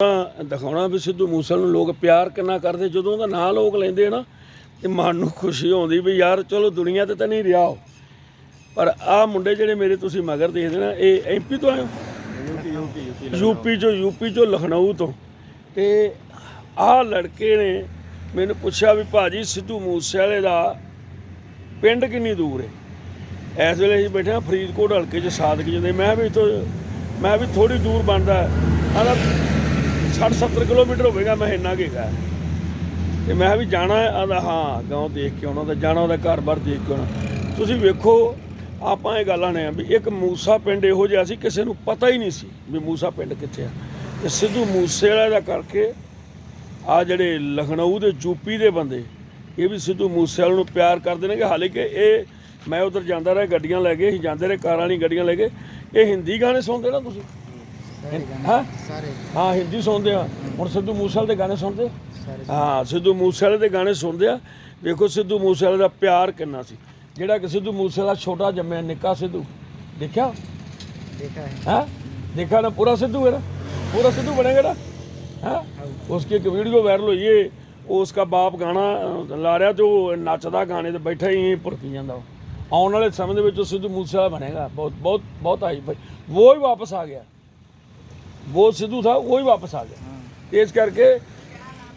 ਦਿਖਾਉਣਾ ਵੀ ਸਿੱਧੂ ਮੂਸੇਵਾਲੇ ਨੂੰ ਲੋਕ ਪਿਆਰ ਕਿੰਨਾ ਕਰਦੇ, ਜਦੋਂ ਉਹਦਾ ਨਾਂ ਲੋਕ ਲੈਂਦੇ ਆ ਨਾ, ਤੇ ਮਨ ਨੂੰ ਖੁਸ਼ੀ ਆਉਂਦੀ ਵੀ ਯਾਰ ਚਲੋ ਦੁਨੀਆ ਤੇ ਤਾਂ ਨਹੀਂ ਰਿਹਾ ਉਹ। ਪਰ ਆਹ ਮੁੰਡੇ ਜਿਹੜੇ ਮੇਰੇ ਤੁਸੀਂ ਮਗਰ ਦੇਖਦੇ ਨਾ, ਇਹ ਐਮਪੀ ਤੋਂ ਆਏ ਹੋ? ਯੂਪੀ ਯੂਪੀ ਯੂਪੀ ਯੂਪੀ ਚੋਂ ਯੂਪੀ ਚੋਂ, ਲਖਨਊ ਤੋਂ। ਤੇ ਆਹ ਲੜਕੇ ਨੇ ਮੈਨੂੰ ਪੁੱਛਿਆ ਵੀ ਭਾਜੀ ਸਿੱਧੂ ਮੂਸੇਵਾਲੇ ਦਾ ਪਿੰਡ ਕਿੰਨੀ ਦੂਰ ਹੈ ਇਸ ਵੇਲੇ ਅਸੀਂ ਬੈਠੇ ਹਾਂ ਫਰੀਦਕੋਟ ਹਲਕੇ 'ਚ, ਸਾਦਕ ਜਿੰਦੇ ਮੈਂ ਵੀ ਇੱਥੋਂ, ਮੈਂ ਵੀ ਥੋੜੀ ਦੂਰ ਬਣਦਾ। ਆਦਾ 60 70 ਕਿਲੋਮੀਟਰ ਹੋਵੇਗਾ, ਮੈਂ ਇੰਨਾ ਕੁ ਹੈਗਾ। ਤੇ ਮੈਂ ਵੀ ਜਾਣਾ ਆਦਾ ਹਾਂ, ਗਾਉਂ ਦੇਖ ਕੇ ਆਉਣਾ, ਤੇ ਜਾਣਾ ਉਹਦਾ ਘਰ-ਬਾਰ ਦੇਖ ਕੇ ਆਉਣਾ। ਤੁਸੀਂ ਵੇਖੋ, ਆਪਾਂ ਇਹ ਗੱਲਾਂ ਨੇ ਆ ਵੀ ਇੱਕ ਮੂਸਾ ਪਿੰਡ ਇਹੋ ਜਿਹਾ ਸੀ, ਕਿਸੇ ਨੂੰ ਪਤਾ ਹੀ ਨਹੀਂ ਸੀ ਵੀ ਮੂਸਾ ਪਿੰਡ ਕਿੱਥੇ ਆ। ਤੇ ਸਿੱਧੂ ਮੂਸੇਵਾਲੇ ਦਾ ਕਰਕੇ ਆ ਜਿਹੜੇ ਲਖਨਊ ਦੇ ਯੂਪੀ ਦੇ ਬੰਦੇ, ਇਹ ਵੀ ਸਿੱਧੂ ਮੂਸੇਵਾਲੇ ਨੂੰ ਪਿਆਰ ਕਰਦੇ ਨੇ ਕਿ ਹਾਲੇ ਕਿ ਇਹ, ਮੈਂ ਉਧਰ ਜਾਂਦਾ ਰਿਹਾ, ਗੱਡੀਆਂ ਲੈ ਕੇ, ਅਸੀਂ ਜਾਂਦੇ ਰਹੇ, ਕਾਰਾਂ ਵਾਲੀ ਗੱਡੀਆਂ ਲੈ ਕੇ। ਇਹ ਹਿੰਦੀ ਗਾਣੇ ਸੁਣਦੇ ਨਾ ਤੁਸੀਂ? ਹਾਂ? ਹਿੰਦੀ ਸੁਣਦੇ ਆ। ਹੁਣ ਸਿੱਧੂ ਮੂਸੇਵਾਲੇ ਦੇ ਗਾਣੇ ਸੁਣਦੇ? ਹਾਂ ਸਿੱਧੂ ਮੂਸੇਵਾਲੇ ਦੇ ਗਾਣੇ ਸੁਣਦੇ ਆ। ਵੇਖੋ ਸਿੱਧੂ ਮੂਸੇਵਾਲੇ ਦਾ ਪਿਆਰ ਕਿੰਨਾ ਸੀ। ਜਿਹੜਾ ਕਿ ਸਿੱਧੂ ਮੂਸੇਵਾਲਾ ਛੋਟਾ ਜੰਮਿਆ ਨਿੱਕਾ ਸਿੱਧੂ। ਦੇਖਿਆ? ਹੈ। ਹਾਂ? ਦੇਖਿਆ ਨਾ ਪੂਰਾ ਸਿੱਧੂ ਹੈ ਨਾ ਪੂਰਾ ਸਿੱਧੂ ਬਣੇਗਾ ਨਾ ਹਾਂ? ਉਸकी ਇੱਕ ਵੀਡੀਓ ਵਾਇਰਲ ਹੋਈ ਹੈ ਉਸਕਾ ਬਾਪ ਗਾਣਾ ਲਾ ਰਿਹਾ ਤੇ ਨੱਚਦਾ ਗਾਣੇ ਤੇ ਬੈਠਾ ਹੀ ਭੁਰਕੀ ਜਾਂਦਾ ਆਉਣ ਵਾਲੇ ਸਮੇਂ ਦੇ ਵਿੱਚ ਸਿੱਧੂ ਮੂਸੇਵਾਲਾ ਬਣੇਗਾ। ਬਹੁਤ ਬਹੁਤ ਬਹੁਤ ਆਈ ਭਾਈ ਵੋ ਹੀ ਵਾਪਸ ਆ ਗਿਆ। ਉਹ ਸਿੱਧੂ ਥਾ ਉਹ ਹੀ ਵਾਪਸ ਆ ਗਿਆ ਇਸ ਕਰਕੇ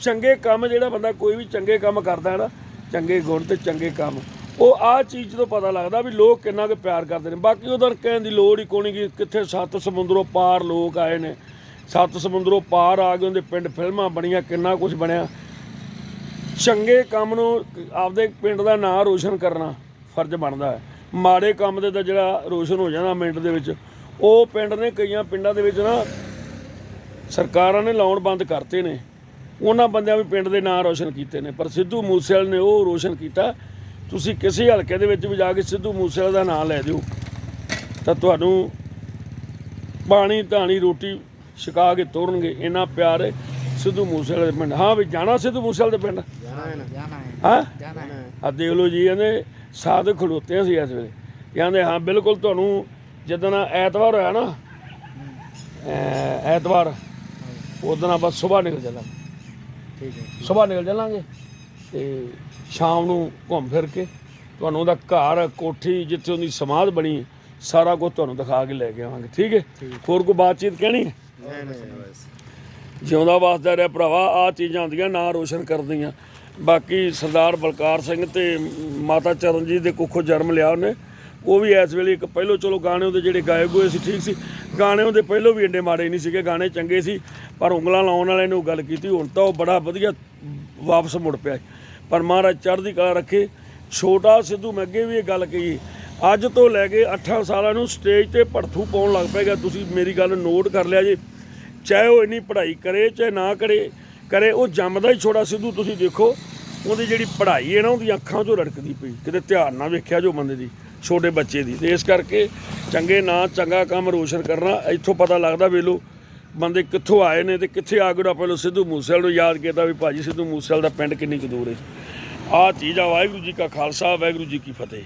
ਚੰਗੇ ਕੰਮ ਜਿਹੜਾ ਬੰਦਾ ਕੋਈ ਵੀ ਚੰਗੇ ਕੰਮ ਕਰਦਾ ਹੈ ਨਾ ਚੰਗੇ ਗੁਣ ਤੇ ਚੰਗੇ ਕੰਮ। ਉਹ ਆਹ ਚੀਜ਼ ਤੋਂ ਪਤਾ ਲੱਗਦਾ ਵੀ ਲੋਕ ਕਿੰਨਾ ਕੁ ਪਿਆਰ ਕਰਦੇ ਨੇ। ਬਾਕੀ ਉਹਦਾ ਕਹਿਣ ਦੀ ਲੋੜ ਹੀ ਨਹੀਂ ਕਿ ਕਿੱਥੇ ਸੱਤ ਸਮੁੰਦਰੋਂ ਪਾਰ ਲੋਕ ਆਏ ਨੇ। ਸੱਤ ਸਮੁੰਦਰੋਂ ਪਾਰ ਆ ਗਏ ਉਹਦੇ ਪਿੰਡ ਫਿਲਮਾਂ ਬਣੀਆਂ ਕਿੰਨਾ ਕੁਝ ਬਣਿਆ। ਚੰਗੇ ਕੰਮ ਨੂੰ ਆਪਦੇ ਪਿੰਡ ਦਾ ਨਾਂ ਰੋਸ਼ਨ ਕਰਨਾ ਫਰਜ਼ ਬਣਦਾ ਹੈ। ਮਾੜੇ ਕੰਮ ਦੇ ਤਾਂ ਜਿਹੜਾ ਰੋਸ਼ਨ ਹੋ ਜਾਣਾ ਮਿੰਟ ਦੇ ਵਿੱਚ। ਉਹ ਪਿੰਡ ਨੇ ਕਈਆਂ ਪਿੰਡਾਂ ਦੇ ਵਿੱਚ ਨਾ ਸਰਕਾਰਾਂ ਨੇ ਲਾਉਣ ਬੰਦ ਕਰਤੇ ਨੇ। ਉਹਨਾਂ ਬੰਦਿਆਂ ਵੀ ਪਿੰਡ ਦੇ ਨਾਂ ਰੋਸ਼ਨ ਕੀਤੇ ਨੇ। ਪਰ ਸਿੱਧੂ ਮੂਸੇਵਾਲ ਨੇ ਉਹ ਰੋਸ਼ਨ ਕੀਤਾ। ਤੁਸੀਂ ਕਿਸੇ ਹਲਕੇ ਦੇ ਵਿੱਚ ਵੀ ਜਾ ਕੇ ਸਿੱਧੂ ਮੂਸੇਵਾਲ ਦਾ ਨਾਂ ਲੈ ਦਿਓ। ਤਾਂ ਤੁਹਾਨੂੰ ਪਾਣੀ, ਧਾਣੀ, ਰੋਟੀ ਛਕਾ ਕੇ ਤੋਰਨਗੇ ਇੰਨਾ ਪਿਆਰ ਸਿੱਧੂ ਮੂਸੇਵਾਲ ਦੇ ਪਿੰਡ। ਹਾਂ ਵੀ ਜਾਣਾ ਸਿੱਧੂ ਮੂਸੇਵਾਲ ਦੇ ਪਿੰਡ? ਜਾਣਾ ਹੈ? ਜਾਣਾ ਹੈ ਆ ਦੇਖ ਲਓ ਜੀ, ਇਹਨੇ ਸਾਧ ਖਲੋਤੇ ਸੀ ਇਸ ਵੇਲੇ। ਕਹਿੰਦੇ, ਹਾਂ, ਬਿਲਕੁਲ ਤੁਹਾਨੂੰ ਜਦੋਂ ਐਤਵਾਰ ਹੋਇਆ ਨਾ, ਐਤਵਾਰ ਉਦੋਂ ਆਪਾਂ ਸਵੇਰ ਨਿਕਲ ਜਾਵਾਂਗੇ ਠੀਕ ਹੈ। ਸਵੇਰ ਨਿਕਲ ਜਾਵਾਂਗੇ ਤੇ ਸ਼ਾਮ ਨੂੰ ਘੁੰਮ ਫਿਰ ਕੇ ਤੁਹਾਨੂੰ ਉਹਦਾ ਘਰ ਕੋਠੀ ਜਿੱਥੇ ਉਹਦੀ ਸਮਾਧ ਬਣੀ ਸਾਰਾ ਕੁਝ ਤੁਹਾਨੂੰ ਦਿਖਾ ਕੇ ਲੈ ਕੇ ਆਵਾਂਗੇ। ਠੀਕ ਹੈ? ਹੋਰ ਕੋਈ ਬਾਤਚੀਤ ਕਹਿਣੀ ਹੈ? ਨਹੀਂ ਨਹੀਂ ਜਿਉਂਦਾ ਵਾਸਦਾ ਰਿਹਾ ਭਰਾਵਾ ਆ ਚੀਜ਼ਾਂ ਹੁੰਦੀਆਂ ਨਾਂ ਰੋਸ਼ਨ ਕਰਦੀਆਂ। ਬਾਕੀ ਸਰਦਾਰ ਬਲਕਾਰ ਸਿੰਘ ਤੇ ਮਾਤਾ ਚਰਨਜੀਤ ਦੇ ਕੁੱਖੋਂ ਜਨਮ ਲਿਆ ਉਹਨੇ। ਉਹ ਵੀ ਇਸ ਵੇਲੇ ਇੱਕ ਪਹਿਲੋਂ ਚਲੋ ਗਾਣੇ ਉਹਦੇ ਜਿਹੜੇ ਗਾਇਕ ਹੋਏ ਸੀ, ਠੀਕ ਸੀ। ਗਾਣੇ ਉਹਦੇ ਪਹਿਲੋਂ ਵੀ ਇੰਨੇ ਮਾੜੇ ਨਹੀਂ ਸੀਗੇ, ਗਾਣੇ ਚੰਗੇ ਸੀ, ਪਰ ਉਂਗਲਾਂ ਲਾਉਣ ਵਾਲੇ ਨੇ ਉਹ ਗੱਲ ਕੀਤੀ, ਹੁਣ ਤਾਂ ਉਹ ਬੜਾ ਵਧੀਆ ਵਾਪਸ ਮੁੜ ਪਿਆ ਪਰ ਮਹਾਰਾਜ ਚੜ੍ਹਦੀ ਕਲਾ ਰੱਖੇ, ਛੋਟਾ ਸਿੱਧੂ, ਮੈਂ ਅੱਗੇ ਵੀ ਇਹ ਗੱਲ ਕਹੀ, ਅੱਜ ਤੋਂ ਲੈ ਕੇ 18 ਸਾਲਾਂ ਨੂੰ ਸਟੇਜ ਤੇ ਭੜਥੂ ਪਾਉਣ ਲੱਗ ਪਏਗਾ ਤੁਸੀਂ ਮੇਰੀ ਗੱਲ ਨੋਟ ਕਰ ਲਿਆ ਜੀ। ਚਾਹੇ ਉਹ ਇੰਨੀ ਪੜ੍ਹਾਈ ਕਰੇ, ਚਾਹੇ ਨਾ ਕਰੇ ਕਰੇ, ਉਹ ਜੰਮਦਾ ਹੀ ਛੋਟਾ ਸਿੱਧੂ, ਤੁਸੀਂ ਦੇਖੋ, ਉਹਦੀ ਜਿਹੜੀ ਪੜ੍ਹਾਈ ਹੈ ਨਾ ਉਹਦੀ ਅੱਖਾਂ 'ਚੋਂ ਰੜਕਦੀ ਪਈ, ਕਿਤੇ ਧਿਆਨ ਨਾਲ ਵੇਖਿਆ ਜੋ ਬੰਦੇ ਦੀ। ਛੋਟੇ ਬੱਚੇ ਦੀ। ਤੇ ਇਸ ਕਰਕੇ ਚੰਗੇ ਨਾਂ, ਚੰਗਾ ਕੰਮ ਰੋਸ਼ਨ ਕਰਨਾ, ਇੱਥੋਂ ਪਤਾ ਲੱਗਦਾ ਵੇਲੋ ਬੰਦੇ ਕਿੱਥੋਂ ਆਏ ਨੇ ਤੇ ਕਿੱਥੇ ਆ ਗਏ ਪਹਿਲਾਂ ਸਿੱਧੂ ਮੂਸੇਵਾਲੇ ਨੂੰ ਯਾਦ ਕੀਤਾ ਵੀ ਭਾਜੀ ਸਿੱਧੂ ਮੂਸੇਵਾਲੇ ਦਾ ਪਿੰਡ ਕਿੰਨੀ ਕੁ ਦੂਰ ਹੈ। ਆਹ ਚੀਜ਼ ਆ, ਵਾਹਿਗੁਰੂ ਜੀ ਕਾ ਖਾਲਸਾ, ਵਾਹਿਗੁਰੂ ਜੀ ਕੀ ਫਤਿਹ।